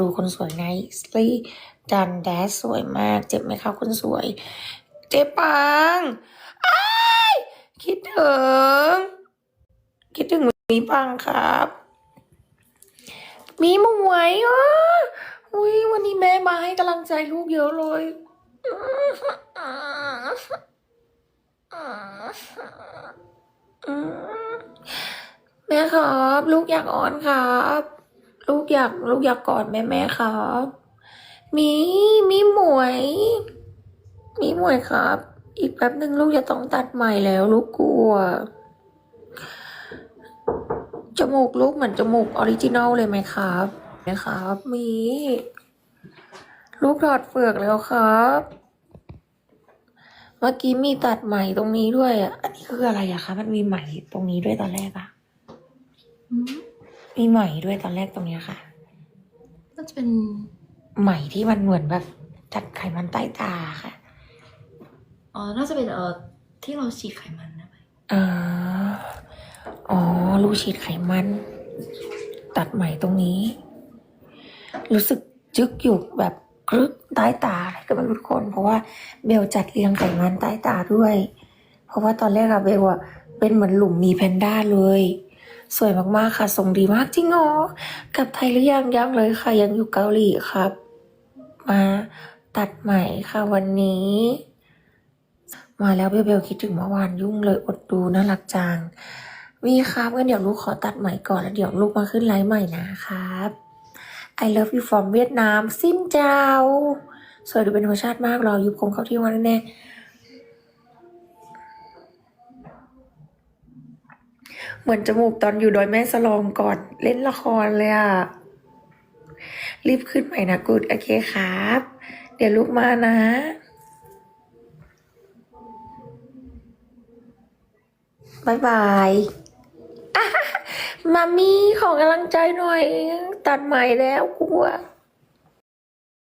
ดูคนสวยไนสลีดันแดสสวยมาก เจ็บไหมคะคนสวย เจ็บปังคิดถึง คิดถึงมีปังครับ มีหมวยอะอุ้ยวันนี้แม่มาให้กำลังใจลูกเยอะเลยแม่ครับ ลูกอยากอ้อนครับ ลูกอยากลูกอยากกอดแม่แม่ครับมีมีหมวย มีหมวยครับ อีกแป๊บหนึ่งลูกจะต้องตัดใหม่แล้ว ลูกกลัว จมูกลูกเหมือนจมูกออริจินอลเลยไหมครับนะครับ มี ลูกถอดเฟือกแล้วครับ เมื่อกี้มีตัดไหม่ตรงนี้ด้วยอะ อันนี้คืออะไรอะคะ มันมีไหม่ตรงนี้ด้วยตอนแรกอะอืม มีไหมด้วยตอนแรกตรงเนี้ยค่ะน่าจะเป็นไหมที่มันเหมือนแบบจัดไขมันใต้ตาค่ะอ๋อน่าจะเป็นเออที่เราฉีดไขมันนะไปอ่าอ๋อรูฉีดไขมัน ตัดไหมตรงนี้ รู้สึกจึกอยู่แบบกรึกใต้ตาอะไรก็ไม่รู้ทุกคน เพราะว่าเบลจัดเรียงไขมันใต้ตาด้วย เพราะว่าตอนแรกอะเบลอะเป็นเหมือนหลุมมีแพนด้าเลย สวยมากๆค่ะทรงดีมากจริงเหรอกลับไทยหรือยังยังเลยค่ะ ยังอยู่เกาหลีครับ มาตัดใหม่ค่ะวันนี้ มาแล้วเบลเบลคิดถึงเมื่อวานยุ่งเลยอดดูน่ารักจังวีครับงั้นเดี๋ยวลูกขอตัดใหม่ก่อนแล้วเดี๋ยวลูกมาขึ้นไลฟ์ใหม่นะครับ I love you from เวียดนามซินเจ้า สวยดูเป็นธรรมชาติมากรอยุบคงเข้าที่วันแน่ เหมือนจมูกตอนอยู่ดอยแม่สลองก่อนเล่นละครเลยอะรีบขึ้นใหม่นะกูดโอเคครับ เดี๋ยวลูกมานะบายบายมามีขอกำลังใจหน่อย ตัดใหม่แล้วกลัว